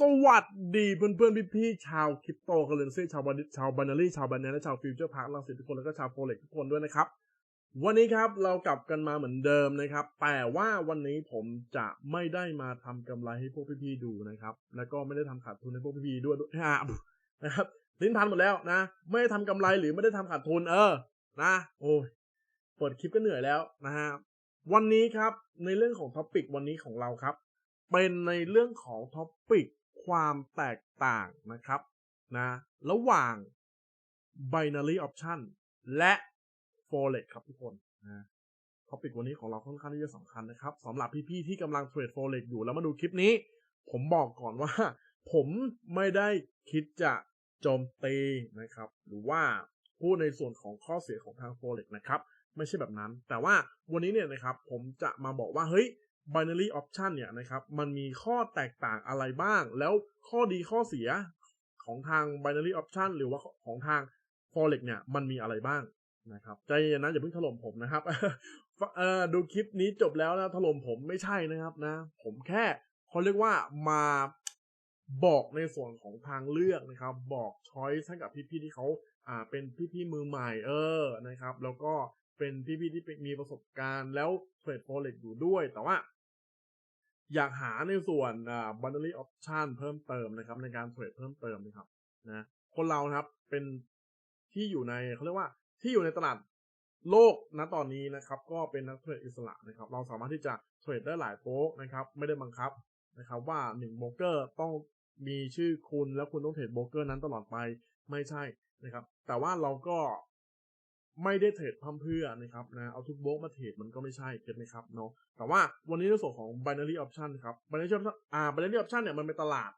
สวัสดีเพื่อนเพื่อนพี่พี่ๆชาวคริปโตเคอเรนซีชาวบันชาวบันนารีชาวบันแนและชาวฟิวเจอร์พาร์คลังสิตทุกคนแล้วก็ชาวโฟเล็กทุกคนด้วยนะครับ วันนี้ครับเรากลับกันมาเหมือนเดิมนะครับ แต่ว่าวันนี้ผมจะไม่ได้มาทำกำไรให้พวกพี่ๆดูนะครับ แล้วก็ไม่ได้ทำขาดทุนให้พวกพี่ๆด้วยนะครับลิ้นพันหมดแล้วนะ ไม่ได้ทำกำไรหรือไม่ได้ทำขาดทุนเออนะ โอ้ยเปิดคลิปก็เหนื่อยแล้วนะฮะวันนี้ครับในเรื่องของท็อปิกวันนี้ของเราครับเป็นในเรื่องของท็อปิก ความแตกต่างนะครับนะระหว่าง binary option และ forex ครับทุกคนนะท็อปิกวันนี้ของเราค่อนข้างที่จะสำคัญนะครับสำหรับพี่ๆที่กำลังเทรด forex อยู่แล้วมาดูคลิปนี้ ผมบอกก่อนว่า ผมไม่ได้คิดจะโจมตีนะครับ หรือว่าพูดในส่วนของข้อเสียของทาง forex นะครับ ไม่ใช่แบบนั้น แต่ว่าวันนี้เนี่ยนะครับ ผมจะมาบอกว่าเฮ้ย binary option เนี่ยนะครับ มันมีข้อแตกต่างอะไรบ้าง แล้วข้อดีข้อเสียของทาง binary option หรือว่าของทาง forex เนี่ย มันมีอะไรบ้างนะครับ ใจเย็นนะอย่าเพิ่งถล่มผมนะครับเอ่อดูคลิปนี้จบแล้วนะถล่มผมไม่ใช่นะครับนะ ผมแค่เขาเรียกว่ามาบอกในส่วนของทางเลือกนะครับ บอกช้อยส์ให้กับพี่ๆที่เขาอ่าเป็นพี่ๆมือใหม่เออนะครับ แล้วก็เป็นพี่ๆที่มีประสบการณ์แล้วเทรดโฟเล็กอยู่ด้วย แต่ว่า อยากหาในส่วนอ่า binary option เพิ่มเติมนะครับ ในการเทรดเพิ่มเติมนะครับนะคนเรานะครับเป็นที่อยู่ในเขาเรียกว่าที่อยู่ในตลาดโลกณตอนนี้นะครับ ก็เป็นนักเทรดอิสระนะครับ เราสามารถที่จะเทรดได้หลายโป๊กนะครับ ไม่ได้บังคับนะครับ ว่าหนึ่งโบรกเกอร์ต้องมีชื่อคุณแล้วคุณต้องเทรดโบรกเกอร์นั้นตลอดไปไม่ใช่นะครับ แต่ว่าเราก็ ไม่ได้เทรดพั่มเพื่อนะครับนะเอาทุกโบกมาเทรดมันก็ไม่ใช่เก็ตไหมครับเนาะแต่ว่าวันนี้ในส่วนของ binary option ครับ binary option อ่า binary option เนี่ยมันเป็นตลาด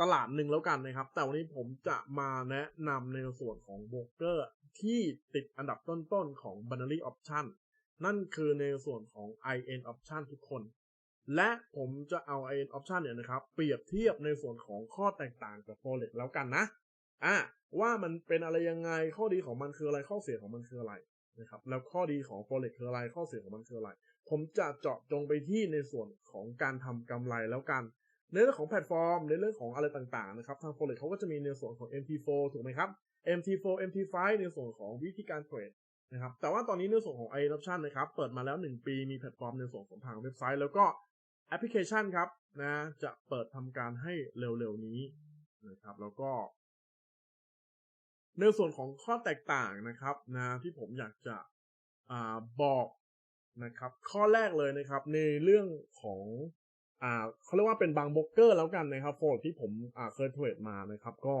ตลาดหนึ่งแล้วกันนะครับ แต่วันนี้ผมจะมาแนะนำในส่วนของโบรกเกอร์ที่ติดอันดับต้นๆของ binary option นั่นคือในส่วนของ IN option ทุกคน และผมจะเอา IN option เนี่ยนะครับ เปรียบเทียบในส่วนของข้อแตกต่างกับ forex แล้วกันนะ อะว่ามันเป็นอะไรยังไงข้อดีของมันคืออะไรข้อเสียของมันคืออะไรนะครับแล้วข้อดีของ forex คืออะไรข้อเสียของมันคืออะไร ผมจะเจาะจงไปที่ในส่วนของการทำกำไรแล้วกัน ในเรื่องของแพลตฟอร์ม ในเรื่องของอะไรต่างๆนะครับทาง forex เขาก็จะมีในส่วนของ MT4 ถูกไหมครับ MT4 MT5 ในส่วนของวิธีการเทรดนะครับแต่ว่าตอนนี้ในส่วนของ i option นะครับเปิดมาแล้ว 1 ปีมีแพลตฟอร์มในส่วนของทางเว็บไซต์ แล้วก็แอปพลิเคชันครับนะจะเปิดทำการให้เร็วๆนี้นะครับแล้วก็ ในส่วนของข้อแตกต่างนะครับนะที่ผมอยากจะอบอกนะครับ ข้อแรกเลยนะครับ ในเรื่องของอ่าเขาเรียกว่าเป็นบางโบรกเกอร์แล้วกันนะครับโฟลที่ผมอ่าเคยเทรดมานะครับ ก็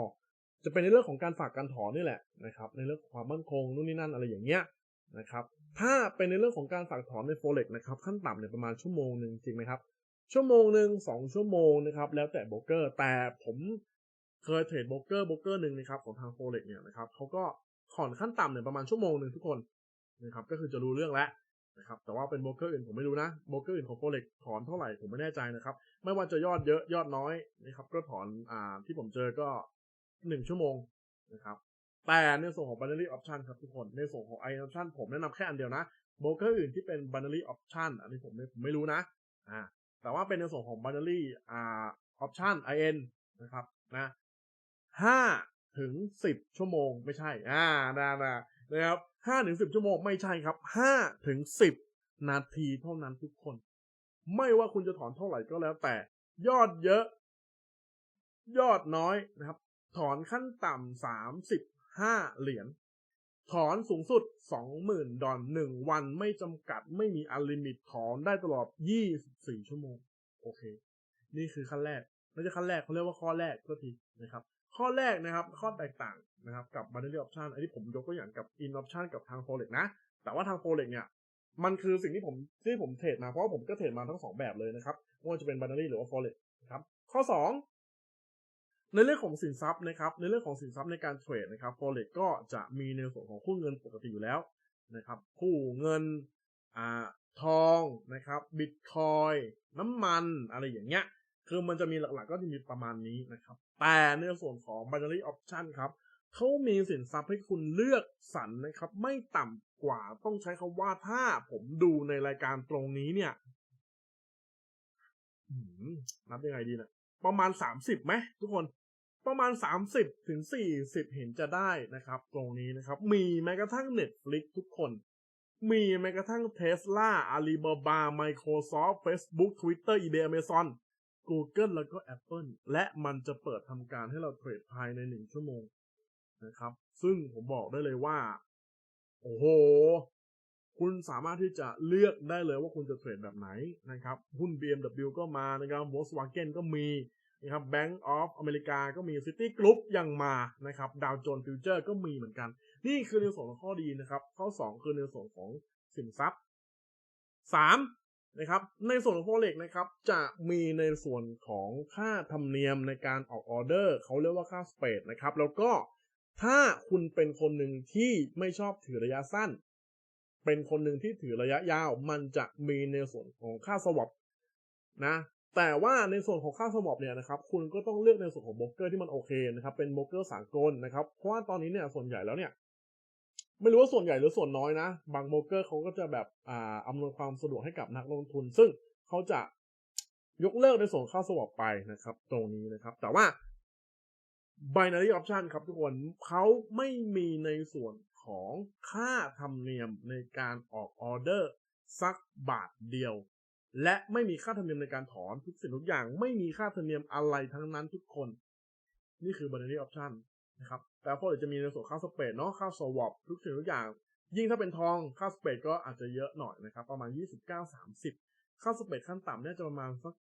จะเป็นในเรื่องของการฝากการถอนนี่แหละนะครับ ในเรื่องของความมั่นคงนู่นนี่นั่นอะไรอย่างเงี้ยนะครับ ถ้าเป็นในเรื่องของการฝากถอนในโฟเล็กนะครับขั้นต่ำเนี่ยประมาณชั่วโมงหนึ่งจริงไหมครับชั่วโมงหนึ่งสองชั่วโมงนะครับแล้วแต่โบรกเกอร์แต่ผม เคยเทรดโบรกเกอร์โบรกเกอร์หนึ่งนะครับของทางโฟเล็กเนี่ยนะครับเขาก็ถอนขั้นต่ำเนี่ยประมาณชั่วโมงหนึ่งทุกคนนะครับก็คือจะรู้เรื่องแล้วนะครับแต่ว่าเป็นโบรกเกอร์อื่นผมไม่รู้นะโบรกเกอร์อื่นของโฟเล็กถอนเท่าไหร่ผมไม่แน่ใจนะครับไม่ว่าจะยอดเยอะยอดน้อยนะครับก็ถอนอ่าที่ผมเจอก็หนึ่งชั่วโมงนะครับแต่ในส่วนของ binary option ครับทุกคนในส่วนของ i option ผมแนะนำแค่อันเดียวนะโบรกเกอร์อื่นที่เป็น binary option อันนี้ผมไม่ผมไม่รู้นะอ่าแต่ว่าเป็นในส่วนของ binary อ่า option in นะครับนะ ห้าถึงสิบชั่วโมงไม่ใช่ อ่านะนะนะครับห้าถึงสิบชั่วโมงไม่ใช่ครับห้าถึงสิบนาทีเท่านั้นทุกคน ไม่ว่าคุณจะถอนเท่าไหร่ก็แล้วแต่ ยอดเยอะ ยอดน้อยนะครับ ถอนขั้นต่ำสามสิบห้าเหรียญถอนสูงสุดสองหมื่นดอลหนึ่งวันไม่จำกัดไม่มีอัลลิมิตถอนได้ตลอดยี่สิบสี่ชั่วโมง โอเค นี่คือขั้นแรกไม่ใช่ขั้นแรกเขาเรียกว่าข้อแรกก็ทีนะครับ ข้อแรกนะครับ ข้อแตกต่างนะครับกับ binary option อันนี้ผมยกตัวอย่างกับ in option กับทาง forex นะ แต่ว่าทาง forex เนี่ย มันคือสิ่งที่ผมที่ผมเทรดมาเพราะว่าผมก็เทรดมาทั้งสองแบบเลยนะครับไม่ว่าจะเป็น binary หรือว่า forex นะครับข้อสองในเรื่องของสินทรัพย์นะครับ ในเรื่องของสินทรัพย์ในการเทรดนะครับ forex ก็จะมีในส่วนของคู่เงินปกติอยู่แล้วนะครับ คู่เงินอ่าทองนะครับบิตคอยน้ำมันอะไรอย่างเงี้ยคือมันจะมีหลักๆ ก็จะมีประมาณนี้นะครับ แต่ในส่วนของ binary option ครับเขามีสินทรัพย์ให้คุณเลือกสรรนะครับ ไม่ต่ำกว่าต้องใช้คำว่าถ้าผมดูในรายการตรงนี้เนี่ยนับยังไงดีนะประมาณสามสิบไหมทุกคนประมาณสามสิบถึงสี่สิบเห็นจะได้นะครับ ตรงนี้นะครับ มีแม้กระทั่ง Netflix ทุกคน มีแม้กระทั่ง Tesla Alibaba Microsoft Facebook Twitter eBay Amazon Google แล้วก็ Apple และมันจะเปิดทำการให้เราเทรดภายในหนึ่งชั่วโมงนะครับ ซึ่งผมบอกได้เลยว่า โอ้โห คุณสามารถที่จะเลือกได้เลยว่าคุณจะเทรดแบบไหนนะครับ หุ้น BMW ก็มานะครับ Volkswagen ก็มีนะครับ Bank of อเมริกาก็มี City Group ยังมานะครับดาวโจนส์ฟิวเจอร์ก็มีเหมือนกัน นี่คือในส่วนของข้อดีนะครับ ข้อ 2 คือในส่วนของสินทรัพย์ 3. นะครับ ในส่วนของ Forex นะครับ จะมีในส่วนของค่าธรรมเนียมในการออกออเดอร์เขาเรียกว่าค่าสเปดนะครับ แล้วก็ถ้าคุณเป็นคนหนึ่งที่ไม่ชอบถือระยะสั้น เป็นคนหนึ่งที่ถือระยะยาว มันจะมีในส่วนของค่าสวอปนะ แต่ว่าในส่วนของค่าสวอปเนี่ยนะครับ คุณก็ต้องเลือกในส่วนของโบรกเกอร์ที่มันโอเคนะครับ เป็นโบรกเกอร์สากลนะครับ เพราะว่าตอนนี้เนี่ยส่วนใหญ่แล้วเนี่ย ไม่รู้ว่าส่วนใหญ่หรือส่วนน้อยนะ บางโบรกเกอร์เขาก็จะแบบอ่าอำนวยความสะดวกให้กับนักลงทุน ซึ่งเขาจะยกเลิกในส่วนค่าสวอปไปนะครับ ตรงนี้นะครับ แต่ว่า binary option ครับทุกคนเขาไม่มีในส่วนของค่าธรรมเนียมในการออกออเดอร์สักบาทเดียว และไม่มีค่าธรรมเนียมในการถอนทุกสิ่งทุกอย่าง ไม่มีค่าธรรมเนียมอะไรทั้งนั้นทุกคน นี่คือ binary option นะครับแต่พอเดี๋ยวจะมีในส่วนค่าสเปดเนาะค่าสวอปทุกสิ่งทุกอย่าง ยิ่งถ้าเป็นทองค่าสเปดก็อาจจะเยอะหน่อยนะครับ ประมาณ 29-30 ค่าสเปดขั้นต่ำเนี่ยจะประมาณสัก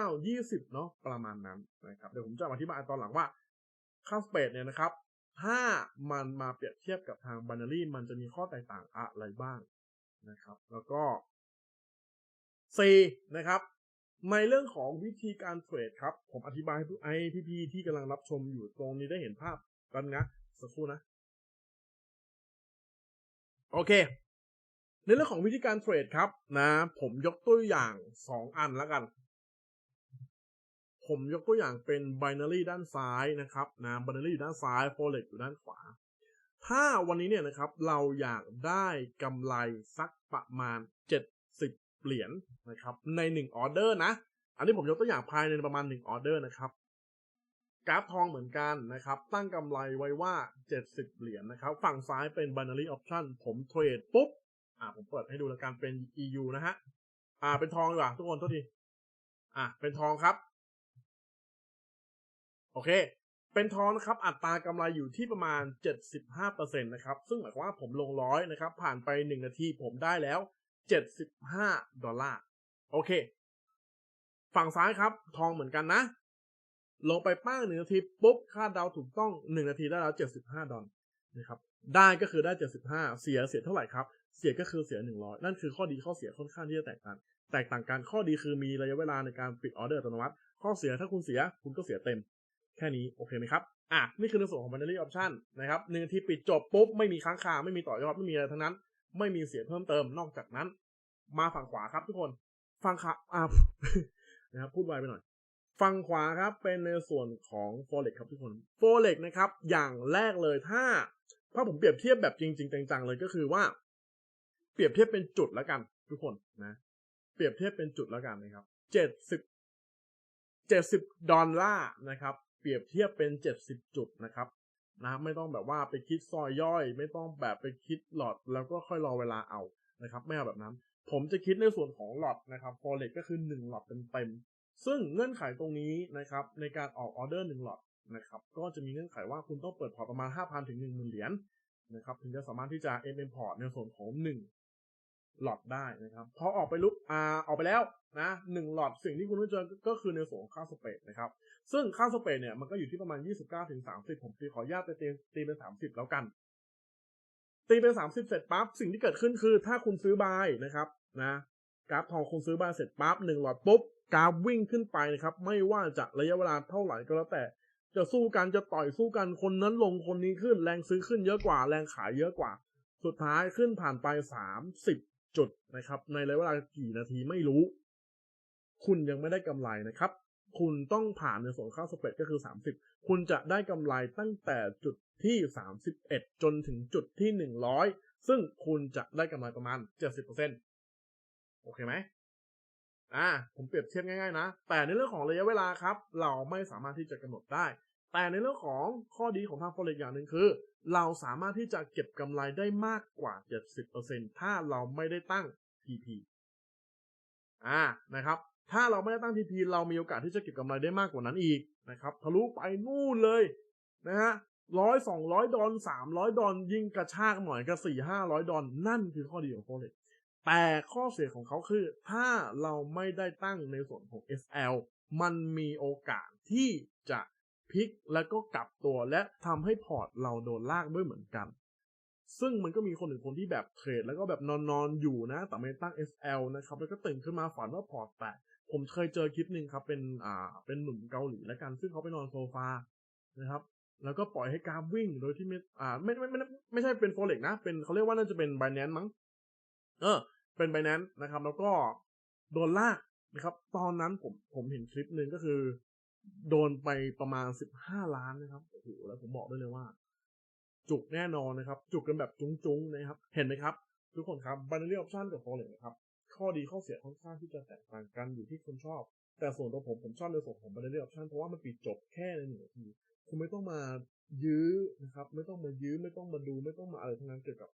19-20เนาะประมาณนั้นนะครับเดี๋ยวผมจะอธิบายตอนหลังว่าค่าสเปดเนี่ยนะครับ ถ้ามันมาเปรียบเทียบกับทางบ i นารีมันจะมีข้อแตกต่างอะไรบ้างนะครับ แล้วก็ C นะครับ ในเรื่องของวิธีการเทรดครับ ผมอธิบายให้ไอพี่ๆที่กำลังรับชมอยู่ตรงนี้ได้เห็นภาพกันนะสักครู่นะ โอเค ในเรื่องของวิธีการเทรดครับนะ ผมยกตัวอย่าง 2 อันแล้วกัน ผมยกตัวอย่างเป็น binary ด้านซ้ายนะครับนะ binary อยู่ด้านซ้าย forex อยู่ด้านขวา ถ้าวันนี้เนี่ยนะครับเราอยากได้กำไรสักประมาณ 70 เหรียญนะครับ ใน1ออเดอร์นะ อันนี้ผมยกตัวอย่างภายในประมาณ1ออเดอร์นะครับ กราฟทองเหมือนกันนะครับ ตั้งกำไรไว้ว่า 70 เหรียญนะครับ ฝั่งซ้ายเป็น binary option ผมเทรดปุ๊บ อ่าผมเปิดให้ดูแล้วกันเป็น EU นะฮะ อ่า เป็นทองดีกว่าทุกคนโทษที อ่าเป็นทองครับ โอเคเป็นทองนะครับอัตรากำไรอยู่ที่ประมาณ 75%นะครับซึ่งหมายความว่าผมลงร้อยนะครับผ่านไป 1 นาทีผมได้แล้ว 75 ดอลลาร์ โอเค ฝั่งซ้ายครับ ทองเหมือนกันนะ ลงไปป้างหนึ่งนาทีปุ๊บ ค่าดาวถูกต้อง 1 นาทีได้แล้ว 75 ดอลนะครับ ได้ก็คือได้ 75 เสียเสียเท่าไหร่ครับ เสียก็คือเสีย 100 นั่นคือข้อดีข้อเสียค่อนข้างที่จะแตกต่าง แตกต่างกันข้อดีคือมีระยะเวลาในการปิดออเดอร์อัตโนมัติ ข้อเสียถ้าคุณเสียคุณก็เสียเต็ม แค่นี้โอเคไหมครับอะนี่คือในส่วนของ binary option นะครับหนึ่งนาทีปิดจบปุ๊บไม่มีค้างคาไม่มีต่อยอดไม่มีอะไรทั้งนั้น ไม่มีเสียเพิ่มเติมนอกจากนั้น มาฝั่งขวาครับทุกคนฝั่งขาอ่านะครับพูดไวไปหน่อยฝั่งขวาครับเป็นในส่วนของ forex ครับทุกคน forex นะครับ อย่างแรกเลยถ้าถ้าผมเปรียบเทียบแบบจริง ๆ จังๆเลยก็คือว่า เปรียบเทียบเป็นจุดแล้วกัน ทุกคนนะ เปรียบเทียบเป็นจุดแล้วกันนะครับเจ็ดสิบ70ดสิบดอลลาร์นะครับ เปรียบเทียบเป็น70จุดนะครับ นะไม่ต้องแบบว่าไปคิดซอยย่อย ไม่ต้องแบบไปคิดหลอดแล้วก็ค่อยรอเวลาเอานะครับไม่เอาแบบนั้น ผมจะคิดในส่วนของหลอดนะครับ forex ก็คือ1หลอดเต็มๆซึ่งเงื่อนไขตรงนี้นะครับในการออกออเดอร์1หลอดนะครับก็จะมีเงื่อนไขว่าคุณต้องเปิดพอร์ตประมาณ 5,000 ถึง 10,000 เหรียญนะครับถึงจะสามารถที่จะ MM พอร์ตในส่วนของ1 หลอดได้นะครับพอออกไปลุกอ่าออกไปแล้วนะหนึ่งหลอดสิ่งที่คุณต้องเจอก็คือในส่วนของค่าสเปรดนะครับ ซึ่งค่าสเปรดเนี่ยมันก็อยู่ที่ประมาณ 29ถึง30 ผมตีขออนุญาตไปตีตีเป็น 30 แล้วกัน ตีเป็น 30 เสร็จปั๊บสิ่งที่เกิดขึ้นคือ ถ้าคุณซื้อบายนะครับนะกราฟทองคุณซื้อบายเสร็จปั๊บหนึ่งหลอดปุ๊บกราฟวิ่งขึ้นไปนะครับ ไม่ว่าจะระยะเวลาเท่าไหร่ก็แล้วแต่ จะสู้กันจะต่อยสู้กันคนนั้นลงคนนี้ขึ้น แรงซื้อขึ้นเยอะกว่า แรงขายเยอะกว่า สุดท้ายขึ้นผ่านไป 30 จุดนะครับ ในระยะเวลากี่นาทีไม่รู้ คุณยังไม่ได้กำไรนะครับ คุณต้องผ่านในส่วนค่าสเปรดก็คือ 30 คุณจะได้กำไรตั้งแต่จุดที่ 31 จนถึงจุดที่ 100 ซึ่งคุณจะได้กำไรประมาณ 70%โอเคไหมอ่าผมเปรียบเทียบง่ายๆนะ แต่ในเรื่องของระยะเวลาครับ เราไม่สามารถที่จะกำหนดได้ แต่ในเรื่องของข้อดีของทาง forex อย่างหนึ่งคือ เราสามารถที่จะเก็บกำไรได้มากกว่า 70%ถ้าเราไม่ได้ตั้ง TP อ่านะครับถ้าเราไม่ได้ตั้ง TP เรามีโอกาสที่จะเก็บกำไรได้มากกว่านั้นอีกนะครับทะลุไปนู่นเลยนะฮะร้อยสองร้อยดอลสามร้อยดอลยิ่งกระชากหน่อยก็สี่ห้าร้อยดอลนั่นคือข้อดีของ forex แต่ข้อเสียของเขาคือ ถ้าเราไม่ได้ตั้งในส่วนของ SL มันมีโอกาสที่จะ พลิกแล้วก็กลับตัวและทำให้พอร์ตเราโดนลากด้วยเหมือนกัน ซึ่งมันก็มีคนหนึ่งคนที่แบบเทรดแล้วก็แบบนอนๆออยู่นะ แต่ไม่ตั้ง SL นะครับ แล้วก็ตื่นขึ้นมาฝันว่าพอร์ตแตกผมเคยเจอคลิปหนึ่งครับเป็นอ่าเป็นหนุ่มเกาหลีแล้วกัน ซึ่งเขาไปนอนโซฟานะครับ แล้วก็ปล่อยให้กราฟวิ่งโดยที่ไม่อ่าไม่ไม่ไม่ไม่ใช่เป็นโฟเล็กนะ เป็นเขาเรียกว่าน่าจะเป็น b บ n น n c e มั้งเออ เป็น b บ n น n c e นะครับ แล้วก็โดนลากนะครับ ตอนนั้นผมผมเห็นคลิปหนึ่งก็คือ โดนไปประมาณสิบห้าล้านนะครับโอ้โหแล้วผมบอกได้เลยว่า จุกแน่นอนนะครับ จุกกันแบบจุ้งๆนะครับ เห็นไหมครับ ทุกคนครับ binary option กับ forex นะครับข้อดีข้อเสียค่อนข้างที่จะแตกต่างกันอยู่ที่คนชอบ แต่ส่วนตัวผมผมชอบในส่วนของ binary option เพราะว่ามันปิดจบแค่ในหนึ่งนาทีคุณไม่ต้องมายื้อนะครับ ไม่ต้องมายื้อไม่ต้องมาดู ไม่ต้องมาอะไรทั้งนั้นเกี่ยวกับ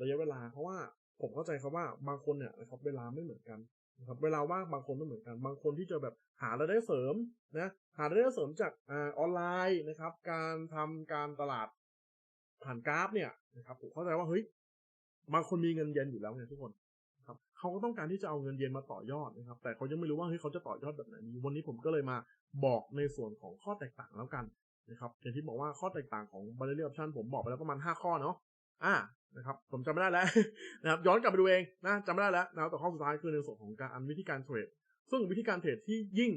ระยะเวลาเพราะว่าผมเข้าใจครับว่าบางคนเนี่ยนะครับเวลาไม่เหมือนกัน นะครับเวลาว่างบางคนไม่เหมือนกัน บางคนที่จะแบบหารายได้เสริมนะหารายได้เสริมจากอ่าออนไลน์นะครับ การทำการตลาดผ่านกราฟเนี่ยนะครับผมเข้าใจว่าเฮ้ยบางคนมีเงินเย็นอยู่แล้วไงทุกคนครับเขาก็ต้องการที่จะเอาเงินเย็นมาต่อยอดนะครับ แต่เขายังไม่รู้ว่าเฮ้ยเขาจะต่อยอดแบบไหนดีวันนี้ผมก็เลยมาบอกในส่วนของข้อแตกต่างแล้วกันนะครับอย่างที่บอกว่าข้อแตกต่างของ binary option ผมบอกไปแล้วประมาณ 5 ข้อเนาะอ่า นะครับ ผมจำไม่ได้แล้วนะครับย้อนกลับไปดูเองนะจำไม่ได้แล้วนะแต่ข้อสุดท้ายคือในส่วนของการอันวิธีการเทรดซึ่งวิธีการเทรดที่ยิ่ง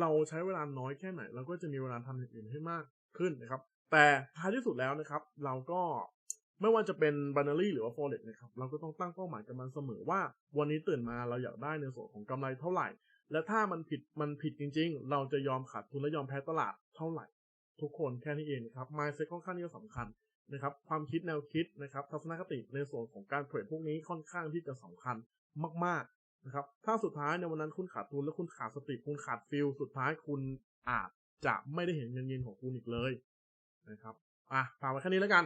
เราใช้เวลาน้อยแค่ไหน เราก็จะมีเวลาทำอย่างอื่นให้มากขึ้นนะครับ แต่ท้ายที่สุดแล้วนะครับ เราก็ไม่ว่าจะเป็น binary หรือว่า forex นะครับเราก็ต้องตั้งเป้าหมายกับมันเสมอว่า วันนี้ตื่นมาเราอยากได้ในส่วนของกำไรเท่าไหร่ และถ้ามันผิดมันผิดจริง ๆ เราจะยอมขาดทุนและยอมแพ้ตลาดเท่าไหร่ ทุกคนแค่นี้เองนะครับ mindset ค่อนข้างที่จะสำคัญ นะครับความคิดแนวคิดนะครับทัศนคติในส่วนของการเทรดพวกนี้ค่อนข้างที่จะสำคัญมากๆนะครับถ้าสุดท้ายในวันนั้นคุณขาดทุนและคุณขาดสติคุณขาดฟิลสุดท้ายคุณอาจจะไม่ได้เห็นเงินเย็นของคุณอีกเลยนะครับอะฝากไว้แค่นี้แล้วกัน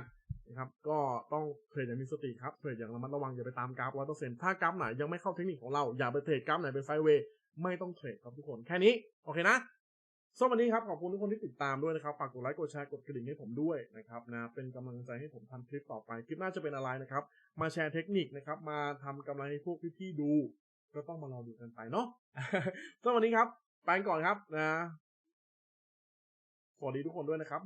นะครับก็ต้องเทรดอย่างมีสติครับเทรดอย่างระมัดระวังอย่าไปตามกราฟร้อยเปอร์เซ็นต์ถ้ากราฟไหนยังไม่เข้าเทคนิคของเราอย่าไปเทรดกราฟไหนเป็นไซเวย์ไม่ต้องเทรดครับทุกคนแค่นี้โอเคนะ สำหรับวันนี้ครับขอบคุณทุกคนที่ติดตามด้วยนะครับฝากกดไลค์กดแชร์กดกระดิ่งให้ผมด้วยนะครับนะเป็นกำลังใจให้ผมทำคลิปต่อไปคลิปหน้าจะเป็นอะไรนะครับ มาแชร์เทคนิคนะครับ มาทำกำไรให้พวกพี่ๆดู ก็ต้องมารอดูกันไปเนาะสำหรับวันนี้ครับไปก่อนครับนะสวัสดีทุกคนด้วยนะครับ